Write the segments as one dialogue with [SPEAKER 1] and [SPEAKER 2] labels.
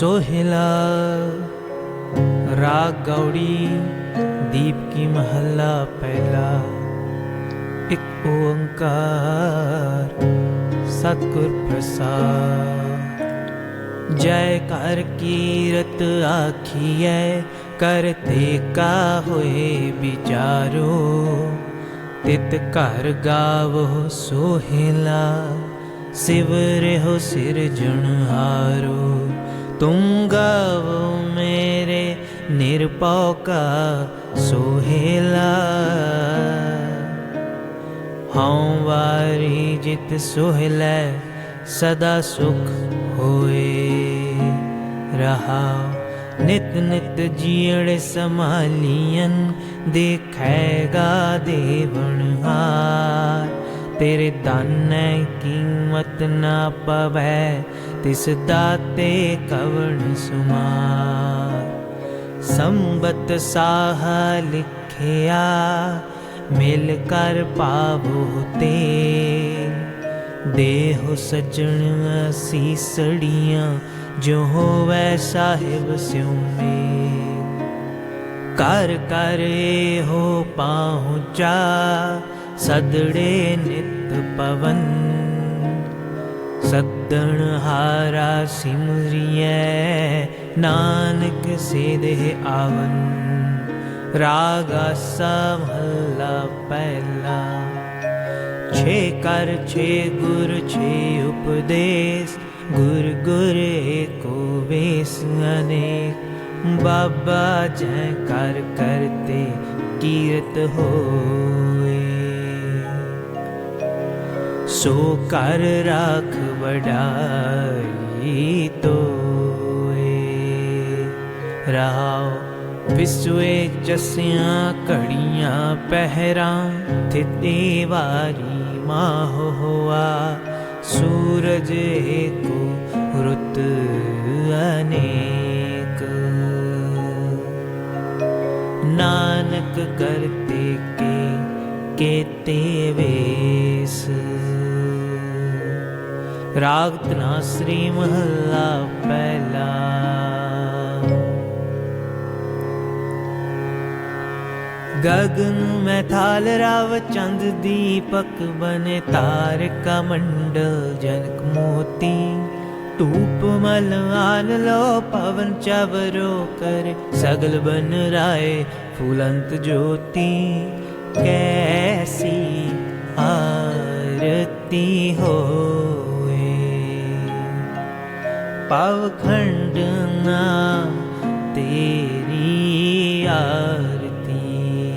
[SPEAKER 1] सोहिला राग गौड़ी दीप की महला पहला एक ओंकार सतगुर प्रसाद जय कर कीरत आखिए करते का होए विचारो ਤਿਤ ਘਰ ਗਾਵੋ ਸੋਹਿਲਾ ਸਿਵਰੇ ਹੋ ਸਿਰਜਣਹਾਰੋ ਤੁਮ ਗਾਵੋ ਮੇਰੇ ਨਿਰਪਉ ਕਾ ਸੋਹਿਲਾ ਹਉ ਵਾਰੀ ਜਿਤ ਸੋਹਿਲੈ ਸਦਾ ਸੁਖ ਹੋਏ ਰਹਾ ਨਿਤ ਨਿਤ ਜੀਣ ਸਮਾਲੀਨ ਦੇਖੈਗਾ ਦੇਵਨਹਾਰ ਤੇਰੇ ਦਾਨੈ ਕੀਮਤ ਨਾ ਪਵੈ, ਤਿਸ ਦਾਤੇ ਕਵਣ ਸੁਮਾਰ। ਸੰਬਤ ਸਾਹ ਲਿਖਿਆ, ਮਿਲ ਕਰ ਪਾਵੋ ਤੇ ਦੇਹੁ ਸਜਣ ਸੀਸੜੀਆਂ ਜੋ ਹੋਵੈ ਸਾਹਿਬ ਸਿਉ ਮੇਲ। ਕਰ ਕਰ ਹੋ ਪਹੁੰਚਾ ਸਦੜੇ ਨਿਤ ਪਵਨ, ਸੱਦਣ ਹਾਰਾ ਸਿਮਰਿਐ ਨਾਨਕ ਸੇਦੇ ਆਵਨ। ਰਾਗ ਸਮਹਲਾ ਪਹਿਲਾ, ਛੇ ਕਰ ਛੇ ਗੁਰ ਛੇ ਉਪਦੇਸ਼, ਗੁਰ ਗੁਰ ਏਕੋ ਵੇਸ ਅਨੇਕ। ਬਾਬਾ ਜੈ ਕਰ ਕਰਤੇ ਕੀਰਤ ਹੋ। ਸੋ ਕਰ ਰਾਖ ਵਡਾਈ ਤੋਏ। ਰਹਾਉ ਵਿਸਵੇ ਜਸਿਆਂ ਘੜੀਆਂ ਪਹਿਰਾਂ, ਥਿਤੀ ਵਾਰੀ ਮਾਹ ਹੋਆ। ਸੂਰਜ ਏਕੋ ਰੁੱਤ ਅਨੇਕ। ਨਾਨਕ ਕਰਤੇ ਕੇ ਕੇਤੇ ਵੇਸ। ਰਾਗ ਤਨਾ ਸ੍ਰੀ ਮਹਲਾ ਪਹਿਲਾ। ਗਗਨ ਮੈਂ ਥਾਲ ਰਾਵ ਚੰਦ ਦੀਪਕ ਬਨੇ ਤਾਰਕਾ ਮੰਡਲ ਜਨਕ ਮੋਤੀ। ਧੂਪ ਮਲ ਆਨ ਲੋ ਪਵਨ ਚਵਰੋ ਕਰ ਸਗਲ ਬਨ ਰਾਏ ਫੁਲੰਤ ਜੋਤੀ। ਕੈਸੀ ਆਰਤੀ ਹੋਏ ਪਵਖੰਡ ਨਾ ਤੇਰੀ ਆਰਤੀ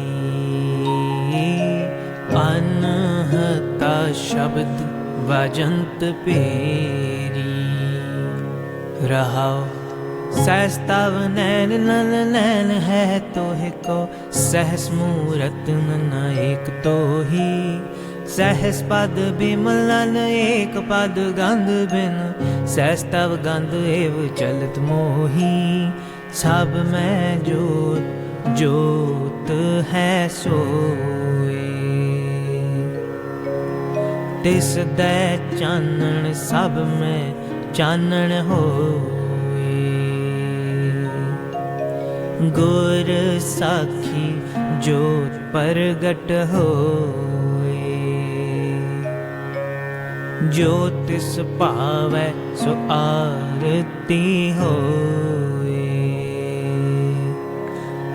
[SPEAKER 1] ਅਨਹਤਾ ਸ਼ਬਦ ਵਜੰਤ ਪੇਰੀ ਰਹਾਓ ਸਹਿਸਤਵ ਨੈਣ ਨਨ ਨੈਣ ਹੈ ਤੋਹਿ ਕੋ ਸਹਿਸ ਮੂਰਤ ਮਨ ਏਕ ਤੋਹੀ ਸਹਿਸ ਪਦ ਬਿਮਲ ਨਨ ਏਕ ਪਦ ਗੰਧ ਬਿਨ, ਸਹਿਸਤਵ ਗੰਧ ਏਵ ਚਲਤ ਮੋਹੀ। ਸਭ ਮੈਂ ਜੋਤ ਜੋਤ ਹੈ ਸੋਈ ਤਿਸ ਦੇ ਚਾਨਣ ਸਭ ਮੈਂ ਚਾਨਣ ਹੋਈ ਗੁਰ ਸਾਖੀ ਜੋਤ ਪ੍ਰਗਟ ਹੋਏ। ਜੋ ਤਿਸ ਭਾਵੈ ਸੋ ਆਰਤੀ ਹੋਏ।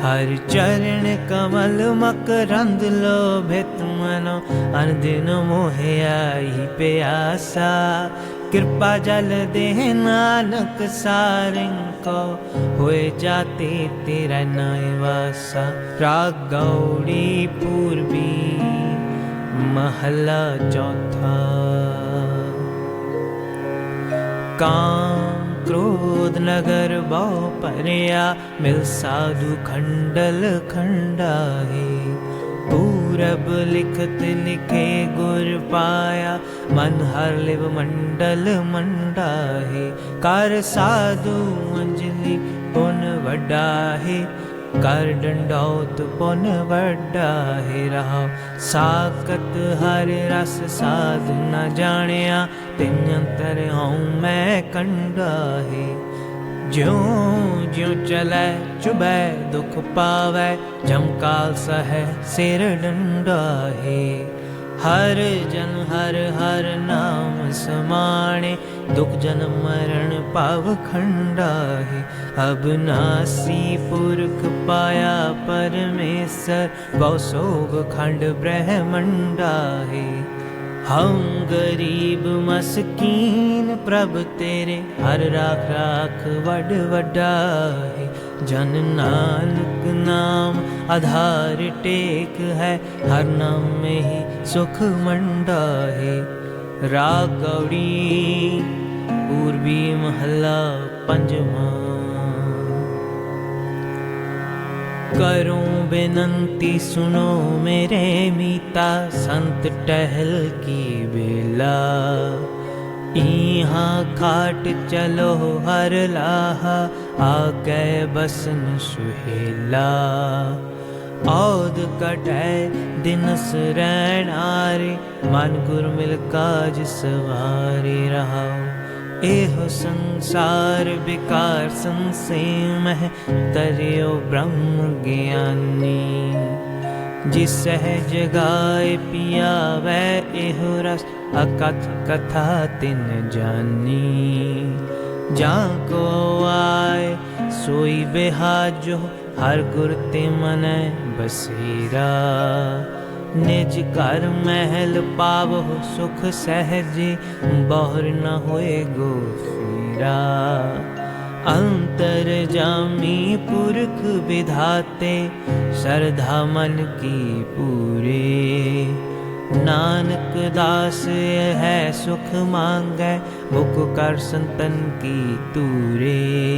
[SPEAKER 1] ਹਰ ਚਰਨ ਕਮਲ ਮਕਰੰਦ ਲੋਭਿਤ ਮਨੋ ਅਨਦਿਨ ਮੋਹਿਆ ਹੀ ਪਿਆਸਾ। कृपा जल दे नानक सारं को होए जाते तेरा नाय वासा राग गौड़ी पूर्वी महला चौथा काम क्रोध नगर बहु परया मिल साधु खंडल खंडा है ਪੂਰਬ ਲਿਖਤ ਲਿਖੇ ਗੁਰ ਪਾਇਆ, ਮਨ ਹਰ ਲਿਵ ਮੰਡਲ ਮੰਡਾਹੇ। ਕਰ ਸਾਧੂ ਅੰਜਲੀ ਪੁਨ ਵਡਾਹੇ, ਕਰ ਡੰਡੌਤ ਪੁਨ ਵਡਾਹੇ। ਰਹਾ ਸਾਕਤ ਹਰ ਰਸ ਸਾਧ ਨ ਜਾਣਿਆ, ਤਿੰਨ ਅੰਤਰ ਹਉ ਮੈਂ ਕੰਡਾਹੇ। ਜਿਉ ਕੰਡਾ ਹੈ ਜਿਉ ਜਿਉ ਚਲੈ, ਚੁਬੈ, ਦੁਖ ਪਾਵੈ ਜਮਕਾਲ ਸਹੈ, ਸਿਰ ਡੰਡਾਹੇ। ਹਰ ਜਨ, ਹਰ ਹਰ ਨਾਮ ਸਮਾਣੇ, ਦੁਖ ਜਨਮ ਮਰਨ ਭਵ ਖੰਡਾਹੇ। ਅਬ ਨਾਸੀ ਪੁਰਖ ਪਾਇਆ ਪਰਮੇਸ਼ਰ, ਬਹੁ ਸੋਭ ਖੰਡ ਬ੍ਰਹਮੰਡਾਹੇ। ਹਮ ਗਰੀਬ ਮਸਕੀਨ ਪ੍ਰਭ ਤੇਰੇ ਹਰ ਰਾਖ ਰਾਖ ਵੱਡ ਵੱਡਾ ਹੈ ਜਨ ਨਾਨਕ ਨਾਮ ਆਧਾਰ ਟੇਕ ਹੈ ਹਰ ਨਾਮ में ਸੁਖ ਮੰਡਾ ਹੈ ਰਾਗ ਗੌੜੀ ਪੂਰਬੀ ਮਹੱਲਾ ਪੰਜਵਾਂ ਕਰੂੰ ਬੇਨੰਤੀ ਸੁਣੋ ਮੇਰੇ ਮੀਤਾ, ਸੰਤ ਟਹਿਲ ਕੀ ਬੇਲਾ ਇਹਾਂ ਘਾਟ ਚਲੋ ਹਰ ਲਾਹਾ ਆਗੇ ਬਸਨ ਸੁਹੇਲਾ। ਔਦ ਕਟੈ ਦਿਨਸ ਰਹਿਣਾਰੇ ਮਨ ਗੁਰ ਮਿਲ ਕਾਜ ਸਵਾਰੇ ਰਹਾਉ। ਇਹੋ ਸੰਸਾਰ ਵਿਕਾਰ ਸੰਸੇਮ ਹੈ, ਤਰਿਓ ਬ੍ਰਹਮ ਗਿਆਨੀ। ਜਿਸ ਸਹਿਜ ਗਾਏ ਪਿਆਵੈ, ਇਹੋ ਰਸ ਅਕਥ ਕਥਾ ਤਿਨ ਜਾਨੀ। ਜਾਂ ਕੋ ਆਏ, ਸੋਈ ਬਿਹਾਜੋ ਹਰ ਗੁਰ ਤੇ ਮਨੈ ਬਸੇਰਾ। ਨਿਜ ਘਰ ਮਹਿਲ ਪਾਵੋ, ਸੁਖ ਸਹਿਜੇ ਬਹੁਰ ਨ ਹੋਏ ਗੋ ਅੰਤਰ ਜਾਮੀ ਪੁਰਖ ਵਿਧਾਤੇ, ਸਰਧਾ ਮਨ ਕੀ ਪੂਰੇ। ਨਾਨਕ ਦਾਸ ਹੈ ਸੁਖ ਮੰਗੈ, ਮੁਖ ਕਰ ਸੰਤਨ ਕੀ ਤੂਰੇ।